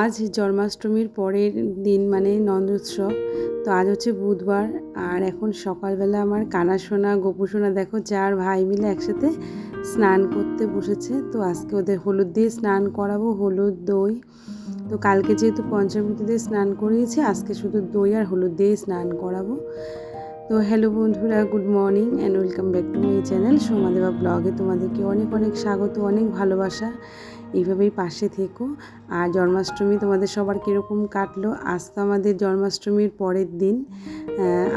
আজ জন্মাষ্টমীর পরের দিন মানে নন্দোৎসব, তো আজ হচ্ছে বুধবার। আর এখন সকালবেলা আমার কানা সোনা গোপু সোনা দেখো চার ভাই মিলে একসাথে স্নান করতে বসেছে। তো আজকে ওদের হলুদ দিয়ে স্নান করাবো, হলুদ দই। তো কালকে যেহেতু পঞ্চমীতে দিয়ে স্নান করিয়েছি, আজকে শুধু দই আর হলুদ দিয়েই স্নান করাবো। তো হ্যালো বন্ধুরা, good morning and welcome back to my channel. Somadeba ব্লগে তোমাদেরকে অনেক অনেক স্বাগত, অনেক ভালোবাসা। এইভাবেই পাশে থেকো। আর জন্মাষ্টমী তোমাদের সবার কীরকম কাটলো? আজ তো আমাদের জন্মাষ্টমীর পরের দিন।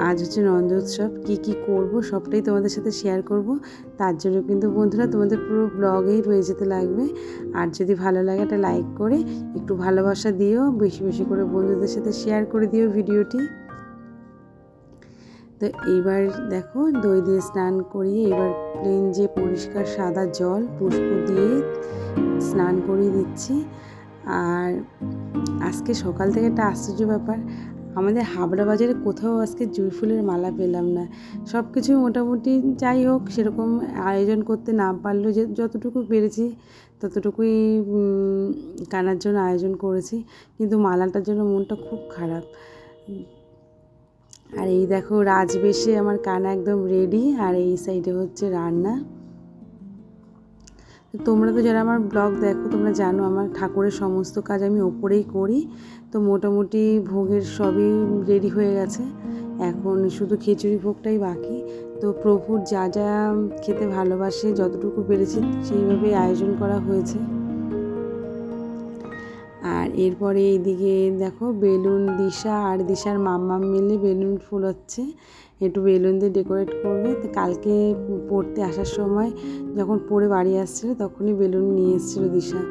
আজ হচ্ছে নন্দোৎসব কী কী করব সবটাই তোমাদের সাথে শেয়ার করব। তার জন্য কিন্তু বন্ধুরা তোমাদের পুরো ব্লগেই রয়ে যেতে লাগবে। আর যদি ভালো লাগে একটা লাইক করে একটু ভালোবাসা দিও। বেশি বেশি করে বন্ধুদের সাথে শেয়ার করে দিও ভিডিওটি। তো এইবার দেখো দই দিয়ে স্নান করিয়ে এবার প্লেন যে পরিষ্কার সাদা জল, পুষ্প দিয়ে স্নান করিয়ে দিচ্ছি। আর আজকে সকাল থেকে একটা আশ্চর্য ব্যাপার, আমাদের হাবড়া বাজারে কোথাও আজকে জুঁই ফুলের মালা পেলাম না। সব কিছু মোটামুটি যাই হোক, সেরকম আয়োজন করতে না পারলেও যে যতটুকু পেরেছি, ততটুকুই কানার জন্য আয়োজন করেছি। কিন্তু মালাটার জন্য মনটা খুব খারাপ। আর এই দেখো রাজবেশে আমার কানা একদম রেডি আর এই সাইডে হচ্ছে রান্না। তোমরা তো যারা আমার ব্লগ দেখো, তোমরা জানো আমার ঠাকুরের সমস্ত কাজ আমি ওপরেই করি। তো মোটামুটি ভোগের সবই রেডি হয়ে গেছে। এখন শুধু খিচুড়ি ভোগটাই বাকি। তো প্রভুর যা যা খেতে ভালোবাসে, যতটুকু পেরেছি সেইভাবেই আয়োজন করা হয়েছে। এরপরে এইদিকে দেখো বেলুন দিশা আর দিশার মাম্মাম মিলে বেলুন ফুলোচ্ছে। একটু বেলুন দিয়ে ডেকোরেট করবে। তো কালকে পড়তে আসার সময় যখন পড়ে বাড়ি আসছিল তখনই বেলুন নিয়ে এসেছিল দিশা।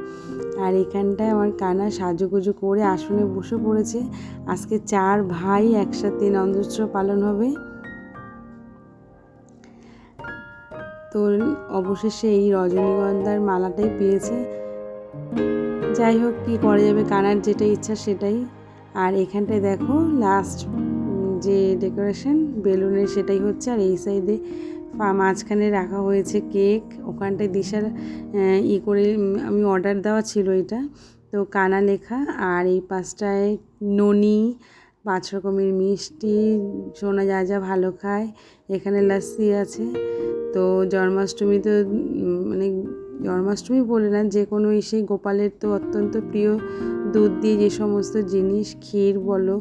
আর এখানটায় আমার কানা সাজুগুজু করে আসনে বসে পড়েছে। আজকে চার ভাই একসাথে নন্দোৎসব পালন হবে। তো অবশেষে এই রজনীগন্ধার মালাটাই পেয়েছে। যাই হোক, কী করা যাবে, কানার যেটা ইচ্ছা সেটাই। আর এখানটায় দেখো লাস্ট যে ডেকোরেশন বেলুনের সেটাই হচ্ছে। আর এই সাইডে মাঝখানে রাখা হয়েছে কেক ওখানটায় দিশার ই করে আমি অর্ডার দেওয়া ছিল এটা। তো কানা লেখা, আর এই পাশটায় ননি, পাঁচ রকমের মিষ্টি, সোনা যা যা ভালো খায়। এখানে লাস্সি আছে। তো জন্মাষ্টমী তো মানে জন্মাষ্টমী বলে না, যে কোনো সেই গোপালের তো অত্যন্ত প্রিয় দুধ দিয়ে যে সমস্ত জিনিস, ক্ষীর বলো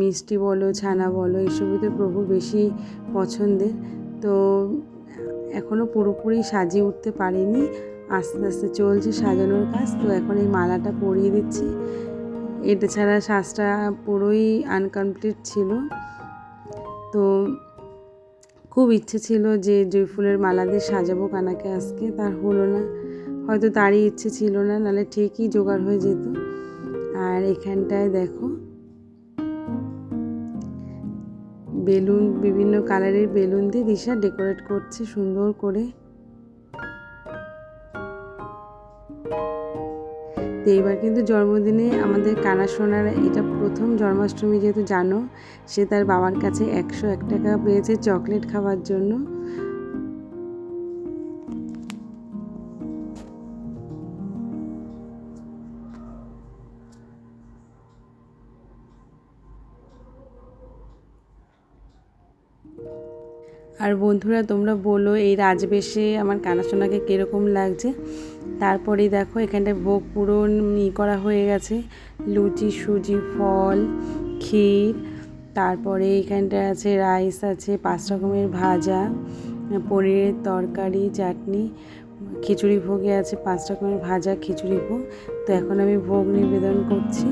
মিষ্টি বলো, ছানা বলো এসবই তো প্রভু বেশি পছন্দের। তো এখনও পুরোপুরি সাজিয়ে উঠতে পারিনি, আস্তে আস্তে চলছে সাজানোর কাজ, তো এখন এই মালাটা পরিয়ে দিচ্ছি। এটা ছাড়া শ্বাসটা পুরোই আনকমপ্লিট ছিল। তো খুব ইচ্ছে ছিল যে জুঁই ফুলের মালা দিয়ে সাজাবো কানাকে আজকে, তার হলো না। হয়তো তারই ইচ্ছে ছিল না, নাহলে ঠিকই জোগাড় হয়ে যেত। আর এখানটায় দেখো, বেলুন, বিভিন্ন কালারের বেলুন দিয়ে দিশা ডেকোরেট করছে সুন্দর করে। তো এবার কিন্তু জন্মদিনে আমাদের কানা সোনার এটা প্রথম জন্মাষ্টমী যেহেতু জানো, সে তার বাবার কাছে একশো এক টাকা পেয়েছে চকলেট খাওয়ার জন্য। আর বন্ধুরা, তোমরা বলো এই রাজবেশে আমার কানাসোনাকে কীরকম লাগছে? তারপরেই দেখো এখানটায় ভোগ পুরো ই করা হয়ে গেছে। লুচি, সুজি, ফল, ক্ষীর, তারপরে এখানটায় আছে রাইস আছে, পাঁচ রকমের ভাজা, পনিরের তরকারি, চাটনি, খিচুড়ি ভোগে আছে পাঁচ রকমের ভাজা, খিচুড়ি ভোগ। তো এখন আমি ভোগ নিবেদন করছি।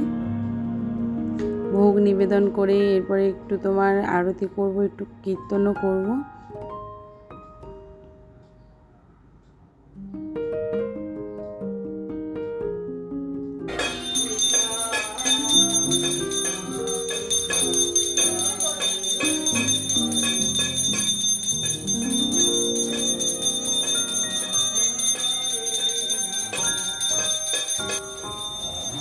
ভোগ নিবেদন করে এরপরে একটু তোমার আরতি করব, একটু কীর্তনও করব।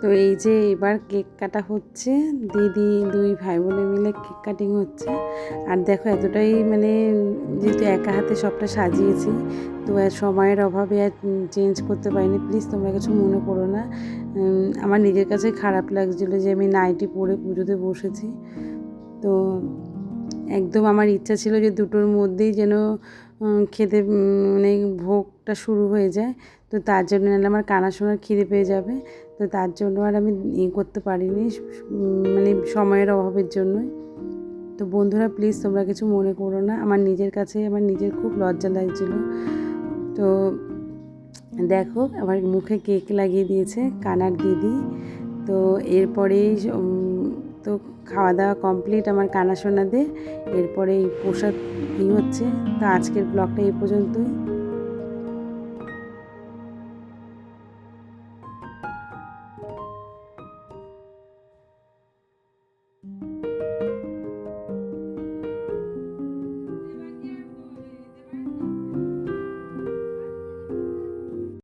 তো এই যে এবার কেক কাটা হচ্ছে, দিদি দুই ভাই বোনে মিলে কেক কাটিং হচ্ছে। আর দেখো এতটাই মানে যেহেতু একা হাতে সবটা সাজিয়েছি, তো আর সময়ের অভাবে আর চেঞ্জ করতে পারিনি। প্লিজ তোমরা কিছু মনে করো না। আমার নিজের কাছে খারাপ লাগছিল যে আমি নাইটি পরে পুজোতে বসেছি। তো একদম আমার ইচ্ছা ছিল যে দুটোর মধ্যেই যেন খেতে মানে ভোগটা শুরু হয়ে যায়। তো তার জন্য নাহলে আমার কানা শোনার খিদে পেয়ে যাবে। তো তার জন্য আর আমি ইয়ে করতে পারিনি মানে সময়ের অভাবের জন্যই। তো বন্ধুরা প্লিজ তোমরা কিছু মনে করো না। আমার নিজের কাছে, আমার নিজের খুব লজ্জা লাগছিল। তো দেখো, আমার মুখে কেক লাগিয়ে দিয়েছে কানার দিদি। তো এরপরেই তো খাওয়া দাওয়া কমপ্লিট আমার কানা সোনাদের এরপরে এই পোশাক ই হচ্ছে। তো আজকের ব্লগটা এই পর্যন্তই।